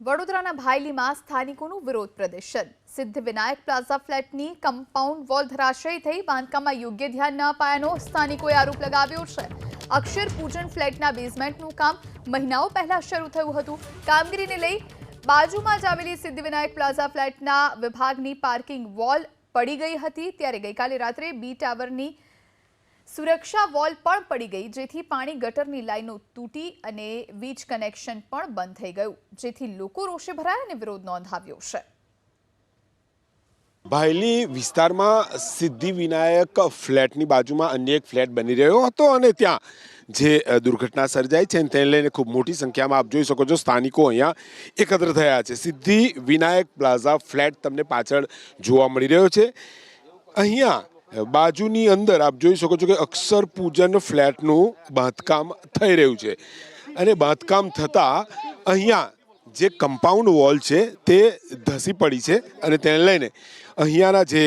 વડોદરાના ભાયલીમાં સ્થાનિકોનું વિરોધ પ્રદર્શન. સિદ્ધિવિનાયક પ્લાઝા ફ્લેટની કમ્પાઉન્ડ વોલ ધરાશયી થઈ. બાંધકામમાં યોગ્ય ધ્યાન ન અપાયાનો સ્થાનિકોએ આરોપ લગાવ્યો છે. અક્ષર પૂજન ફ્લેટના બેઝમેન્ટનું કામ મહિનાઓ પહેલા શરૂ થયું હતું. કામગીરીને લઈ બાજુમાં જ આવેલી સિદ્ધિવિનાયક પ્લાઝા ફ્લેટના વિભાગની પાર્કિંગ વોલ પડી ગઈ હતી. ત્યારે ગઈકાલે રાત્રે બી ટાવરની સુરક્ષા વોલ પણ પડી ગઈ, જેથી પાણી ગટરની લાઈનો તૂટી અને વીજ કનેક્શન પણ બંધ થઈ ગયું, જેથી લોકો રોષે ભરાયા અને વિરોધ નોંધાવ્યો છે. ભાયલી વિસ્તારમાં સિદ્ધિ વિનાયક ફ્લેટની બાજુમાં અન્ય એક ફ્લેટ બની રહ્યો હતો અને ત્યાં જે દુર્ઘટના સર્જાઈ છે, તેને લઈને ખૂબ મોટી સંખ્યામાં આપ જોઈ શકો છો સ્થાનિકો અહીંયા એકત્ર થયા છે. સિદ્ધિ વિનાયક પ્લાઝા ફ્લેટ તમને પાછળ જોવા મળી રહ્યો છે. અહીંયા બાજુની અંદર આપ જોઈ શકો છો કે અક્ષર પૂજન ફ્લેટનું બાંધકામ થઈ રહ્યું છે. અને બાંધકામ થતાં અહીંયા જે કમ્પાઉન્ડ વોલ છે તે ધસી પડી છે અને તેને લઈને અહીંયાના જે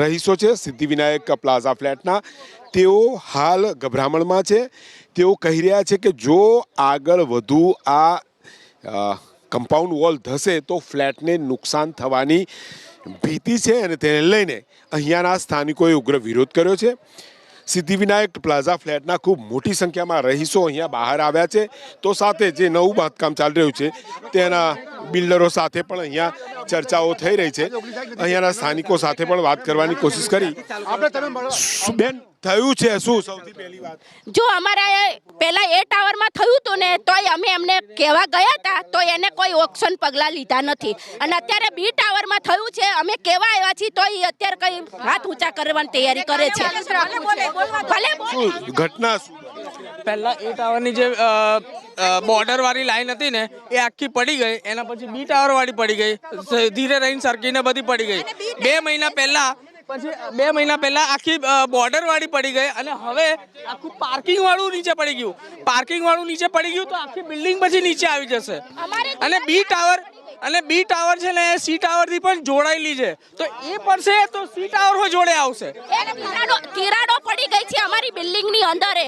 રહીશો છે, સિદ્ધિવિનાયક પ્લાઝા ફ્લેટના, તેઓ હાલ ગભરામણમાં છે. તેઓ કહી રહ્યા છે કે જો આગળ વધુ આ કમ્પાઉન્ડ વોલ ધસે તો ફ્લેટને નુકસાન થવાની ભીતિ છે અને તેને લઈને અહીંયાના સ્થાનિકોએ ઉગ્ર વિરોધ કર્યો છે. સિદ્ધિવિનાયક પ્લાઝા ફ્લેટના ખૂબ મોટી સંખ્યામાં રહીશો અહીંયા બહાર આવ્યા છે. તો સાથે જે નવું બાંધકામ ચાલી રહ્યું છે તેના બિલ્ડરો સાથે પણ અહીંયા ચર્ચાઓ થઈ રહી છે. અહીંયાના સ્થાનિકો સાથે પણ વાત કરવાની કોશિશ કરી. શું બેન થયું છે શું સૌથી પહેલી વાત? જો અમારા પહેલા એ ટાવરમાં થયું હતું ને તોય અમે એમને કહેવા ગયા હતા તો એને કોઈ ઓપ્શન પગલાં લીધા નથી. અને અત્યારે બી ટાવરમાં થયું છે અમે કેવા આવ્યા છીએ તો એ અત્યારે કઈ હાથ ઊંચા કરવાની તૈયારી કરે છે. ભલે ઘટના પહેલાં પહેલા એ ટાવરની જે બોર્ડર વાળી લાઈન હતી ને એ આખી પડી ગઈ એના પછી બી ટાવર વાળી પડી ગઈ ધીરે રહીને સરકીને બધી પડી ગઈ. બે મહિના પહેલા પછી બે મહિના પહેલા આખી બોર્ડર વાળી પડી ગઈ અને હવે આખું પાર્કિંગ વાળું નીચે પડી ગયું. પાર્કિંગ વાળું નીચે પડી ગયું તો આખી બિલ્ડિંગ પછી નીચે આવી જશે. અને બી ટાવર અને બી ટાવર છે ને સી ટાવરથી પણ જોડાયેલી છે. તો એ પડશે તો સી ટાવર જોડે આવશે. તિરાડો પડી ગઈ છે અમારી બિલ્ડિંગની અંદર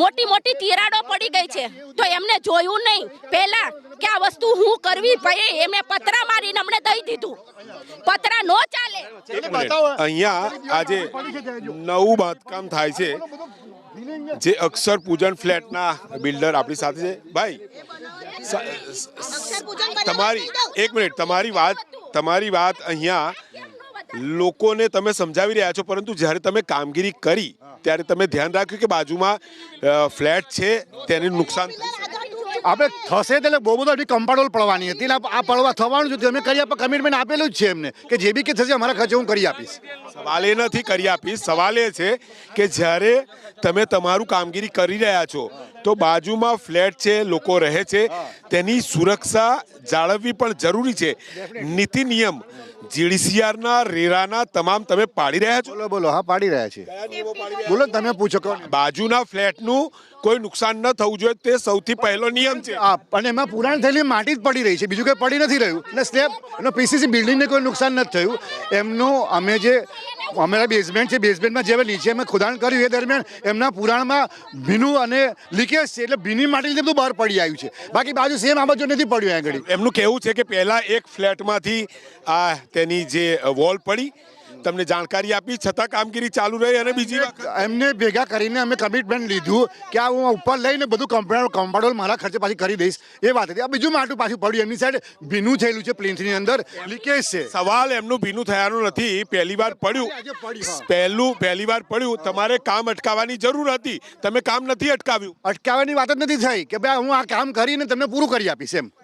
મોટી મોટી તિરાડો પડી ગઈ છે. તો એમને જોયું નહીં. પહેલા કે આ વસ્તુ હું કરવી ભાઈ એમને પતરા મારીને અમને દઈ દીધું. પતરા નો ચાલે. અહીંયા આજે નવું બાંધકામ થાય છે. જે અક્ષર પૂજન ફ્લેટના બિલ્ડર આપણી સાથે છે. ભાઈ તમારી એક મિનિટ તમારી વાત તમારી વાત અહીંયા લોકોને તમે સમજાવી રહ્યા છો પરંતુ જ્યારે તમે કામગીરી કરી ત્યારે તમે ધ્યાન રાખ્યું કે બાજુમાં ફ્લેટ છે તેને નુકસાન આપણે થશે એટલે બહુ બધો એની કમ્પાડોલ પડવાની હતી એટલે આ પડવા થવાનું જ અમે કરી આપણે કમિટમેન્ટ આપેલું જ છે એમને કે જે બી કે થશે અમારા ખર્ચે હું કરી આપીશ. સવાલ એ નથી કરી આપીશ. સવાલ એ છે કે જ્યારે તમે તમારું કામગીરી કરી રહ્યા છો તો બાજુમાં ફ્લેટ છે લોકો રહે છે તેની સુરક્ષા જાળવવી પણ જરૂરી છે. નીતિ નિયમ જીડીસીઆરના રેરાના તમામ તમે પાડી રહ્યા છો? બોલો બોલો હા પાડી રહ્યા છે. બોલો તમે પૂછો કહો. બાજુના ફ્લેટનું કોઈ નુકસાન ન થવું જોઈએ તે સૌથી પહેલો નિયમ છે. હા અને એમાં પુરાણ થયેલી માટી જ પડી રહી છે બીજું કંઈ પડી નથી રહ્યું. અને સ્લેબ એનો પીસીસી બિલ્ડિંગને કોઈ નુકસાન નથી થયું. એમનું અમે જે અમારા બેઝમેન્ટ છે બેઝમેન્ટમાં જે નીચે અમે ખોદાણ કર્યું એ દરમિયાન એમના પુરાણમાં ભીનું અને લીકેજ છે, એટલે ભીની માટે બધું બહાર પડી આવ્યું છે. બાકી બાજુ સેમ આ બાજુ નથી પડ્યું આગળ. એમનું કહેવું છે કે પહેલાં એક ફ્લેટમાંથી આ તેની જે વોલ પડી તમને જાણકારી આપી છતાં કામગીરી ચાલુ રહી અને બીજી એમને ભેગા કરીને અમે કમિટમેન્ટ લીધું કે આ હું ઉપર લઈને બધું કમ્પાઉન્ડ મારા ખર્ચે પાછી કરી દઈશ. એ વાત હતી. આ બીજું માટું પાછું પડ્યું. એમની સાઈડ ભીનું થયેલું છે પ્લિન્થની અંદર. લીકેજ છે. સવાલ એમનું ભીનું થયાનું નથી. પહેલી વાર પડ્યું, પડ્યું પહેલું પહેલી વાર પડ્યું. તમારે કામ અટકાવવાની જરૂર હતી. તમે કામ નથી અટકાવ્યું. અટકાવવાની વાત જ નથી થઈ કે ભાઈ હું આ કામ કરીને તમને પૂરું કરી આપીશ એમ.